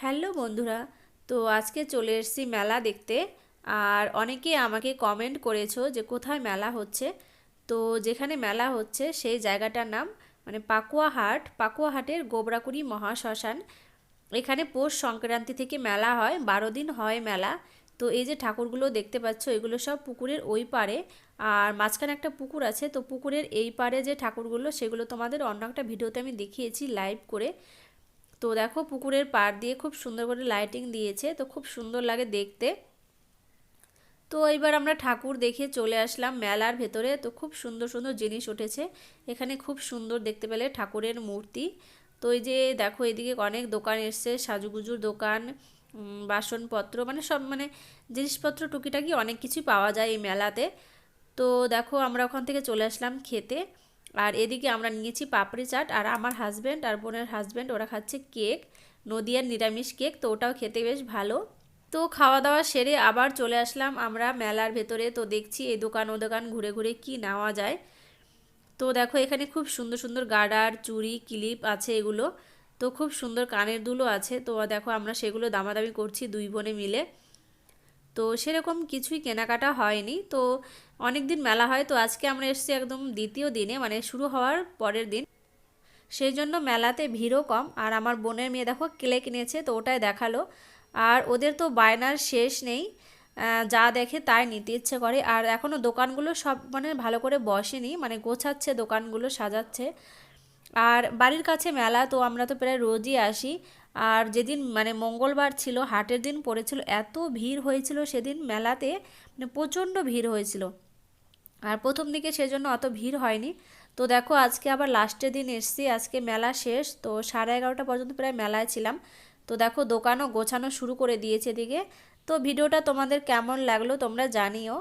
Hello বন্ধুরা, তো আজকে চলে এসেছি মেলা দেখতে। আর অনেকে আমাকে কমেন্ট করেছ যে কোথায় মেলা হচ্ছে। তো যেখানে মেলা হচ্ছে সেই জায়গাটার নাম মানে পাকুয়া হাট পাকুয়া হাটের গোবরাকুড়ি মহাশ্মশান। এখানে পৌষ সংক্রান্তি থেকে মেলা হয়, বারো দিন হয় মেলা। তো এই যে ঠাকুরগুলো দেখতে পাচ্ছ, এগুলো সব পুকুরের ওই পারে আর মাঝখানে একটা পুকুর আছে, তো পুকুরের এই পারে যে ঠাকুরগুলো, সেগুলো তোমাদের অন্য একটা ভিডিওতে আমি দেখিয়েছি লাইভ করে। তো দেখো পুকুরের পাড় দিয়ে খুব সুন্দর করে লাইটিং দিয়েছে, তো খুব সুন্দর লাগে দেখতে। তো এবার আমরা ঠাকুর দেখে চলে আসলাম মেলার ভেতরে, তো খুব সুন্দর সুন্দর জিনিস উঠেছে। এখানে খুব সুন্দর দেখতে পেলে ঠাকুরের মূর্তি। তো এই যে দেখো এদিকে অনেক দোকান এসছে, সাজুগুজুর দোকান বাসনপত্র মানে সব মানে জিনিসপত্র টুকিটাকি অনেক কিছুই পাওয়া যায় এই মেলাতে। তো দেখো আমরা ওখান থেকে চলে আসলাম খেতে। আর এদিকে আমরা নিয়েছি পাপড়ি চাট আর আমার হাজব্যান্ড আর বোনের হাজব্যান্ড ওরা খাচ্ছে কেক নদিয়ার নিরামিষ কেক তো ওটাও খেতে বেশ ভালো। তো খাওয়া দাওয়া সেরে আবার চলে আসলাম আমরা মেলার ভেতরে। তো দেখছি এই দোকান ও দোকান ঘুরে ঘুরে কি নেওয়া যায়। তো দেখো এখানে খুব সুন্দর সুন্দর গার্ডার চুড়ি, ক্লিপ আছে এগুলো। তো খুব সুন্দর কানের দুলো আছে। তো দেখো আমরা সেগুলো দামাদামি করছি দুই বোনে মিলে। তো সেরকম কিছুই কেনাকাটা হয়নি। তো অনেক দিন মেলা হয়, তো আজকে আমরা এসেছি একদম দ্বিতীয় দিনে মানে শুরু হওয়ার পরের দিন। সেই জন্য মেলাতে ভিড়ও কম। আর আমার বোনের মেয়ে দেখো কেলে কিনেছে তো ওটাই দেখাল। আর ওদের তো বায়নার শেষ নেই যা দেখে তাই নিতে ইচ্ছে করে। আর এখনও দোকানগুলো সব মানে ভালো করে বসেনি মানে গোছাচ্ছে, দোকানগুলো সাজাচ্ছে। আর বাড়ির কাছে মেলা, তো আমরা তো প্রায় রোজই আসি। আর যেদিন মানে মঙ্গলবার ছিল, হাটের দিন পড়েছিল, এত ভিড় হয়েছিল সেদিন মেলাতে মানে প্রচণ্ড ভিড় হয়েছিল। আর প্রথম দিকে সেজন্য অত ভিড় হয়নি। তো দেখো, আজকে আবার লাস্টের দিন এসছি, আজকে মেলা শেষ, তো সাড়ে এগারোটা পর্যন্ত প্রায় মেলায় ছিলাম। তো দেখো, দোকানও গোছানো শুরু করে দিয়েছে এদিকে। তো ভিডিওটা তোমাদের কেমন লাগল তোমরা জানিও।